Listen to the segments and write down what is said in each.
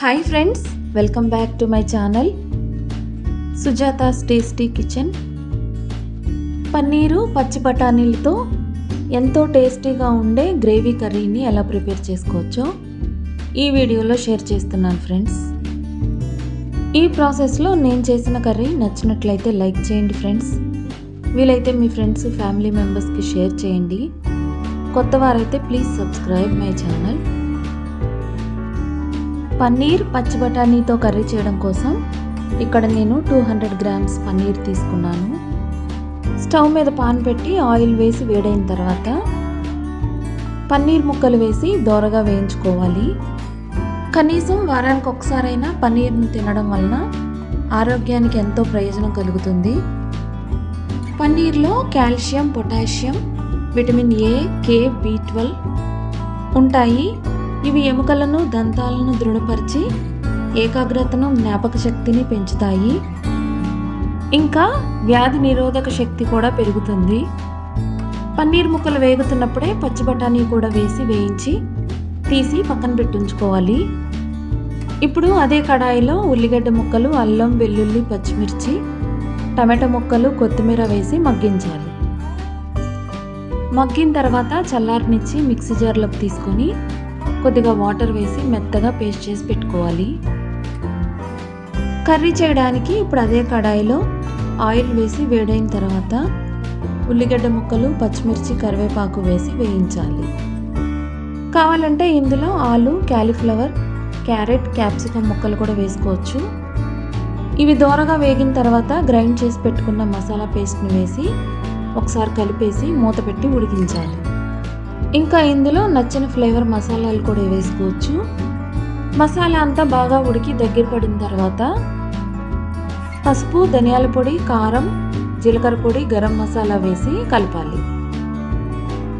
Hi friends welcome back to my channel Sujata's tasty kitchen paneer పచ్చి బఠానీలతో ఎంతో టేస్టీగా ఉండే గ్రేవీ కర్రీని ఎలా ప్రిపేర్ చేసుకోవచ్చో ఈ వీడియోలో షేర్ చేస్తున్నాను ఫ్రెండ్స్ ఈ ప్రాసెస్లో నేను చేసిన కర్రీ నచ్చినట్లయితే లైక్ చేయండి ఫ్రెండ్స్ వీలైతే మీ ఫ్రెండ్స్ ఫ్యామిలీ మెంబర్స్కి షేర్ చేయండి. కొత్త వారైతే please subscribe my channel paneer పచ్చి బఠానీతో కర్రీ చేయడం కోసం ఇక్కడ నేను టూ హండ్రెడ్ గ్రామ్స్ పన్నీర్ తీసుకున్నాను. స్టవ్ మీద పాన్ పెట్టి ఆయిల్ వేసి వేడైన తర్వాత పన్నీర్ ముక్కలు వేసి దోరగా వేయించుకోవాలి. కనీసం వారానికి ఒకసారైనా పన్నీర్ను తినడం వలన ఆరోగ్యానికి ఎంతో ప్రయోజనం కలుగుతుంది. పన్నీర్లో calcium potassium vitamin A K B twelve ఉంటాయి. ఇవి ఎముకలను దంతాలను దృఢపరిచి ఏకాగ్రతను జ్ఞాపక శక్తిని పెంచుతాయి. ఇంకా వ్యాధి నిరోధక శక్తి కూడా పెరుగుతుంది. పన్నీర్ ముక్కలు వేగుతున్నప్పుడే పచ్చి బఠానీ కూడా వేసి వేయించి తీసి పక్కన పెట్టించుకోవాలి. ఇప్పుడు అదే కడాయిలో ఉల్లిగడ్డ ముక్కలు అల్లం వెల్లుల్లి పచ్చిమిర్చి టమాటా ముక్కలు కొత్తిమీర వేసి మగ్గించాలి. మగ్గిన తర్వాత చల్లారనిచ్చి మిక్సీ జార్లోకి తీసుకొని కొద్దిగా వాటర్ వేసి మెత్తగా పేస్ట్ చేసి పెట్టుకోవాలి. కర్రీ చేయడానికి ఇప్పుడు అదే కడాయిలో ఆయిల్ వేసి వేడైన తర్వాత ఉల్లిగడ్డ ముక్కలు పచ్చిమిర్చి కరివేపాకు వేసి వేయించాలి. కావాలంటే ఇందులో ఆలు క్యాలీఫ్లవర్ క్యారెట్ క్యాప్సికమ్ ముక్కలు కూడా వేసుకోవచ్చు. ఇవి దోరగా వేగిన తర్వాత గ్రైండ్ చేసి పెట్టుకున్న మసాలా పేస్ట్ని వేసి ఒకసారి కలిపేసి మూత పెట్టి ఉడికించాలి. ఇంకా ఇందులో నచ్చిన ఫ్లేవర్ మసాలాలు కూడా వేసుకోవచ్చు. మసాలా అంతా బాగా ఉడికి దగ్గర పడిన తర్వాత పసుపు ధనియాల పొడి కారం జీలకర్ర పొడి గరం మసాలా వేసి కలపాలి.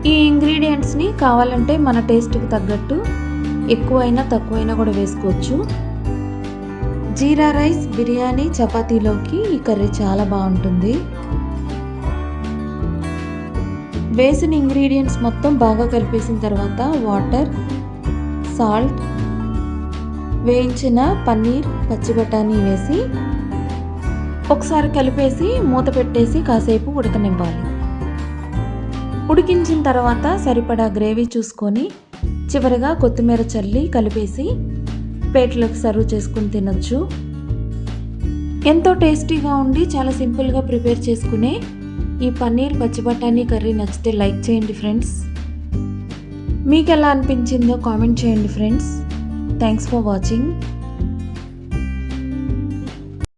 ఈ ఇంగ్రీడియంట్స్ని కావాలంటే మన టేస్ట్కి తగ్గట్టు ఎక్కువైనా తక్కువైనా కూడా వేసుకోవచ్చు. జీరా రైస్ బిర్యానీ చపాతీలోకి ఈ కర్రీ చాలా బాగుంటుంది. వేసిన ఇంగ్రీడియంట్స్ మొత్తం బాగా కలిపేసిన తర్వాత వాటర్ సాల్ట్ వేయించిన పన్నీర్ పచ్చి బఠానీ వేసి ఒకసారి కలిపేసి మూత పెట్టేసి కాసేపు ఉడకనివ్వాలి. ఉడికించిన తర్వాత సరిపడా గ్రేవీ చూసుకొని చివరిగా కొత్తిమీర చల్లి కలిపేసి ప్లేట్లకు సర్వ్ చేసుకుని తినొచ్చు. ఎంతో టేస్టీగా ఉండి చాలా సింపుల్గా ప్రిపేర్ చేసుకునే ఈ పన్నీర్ పచ్చి బఠానీ కర్రీ నచ్చితే లైక్ చేయండి ఫ్రెండ్స్. మీకు ఎలా అనిపించిందో కామెంట్ చేయండి ఫ్రెండ్స్. Thanks for watching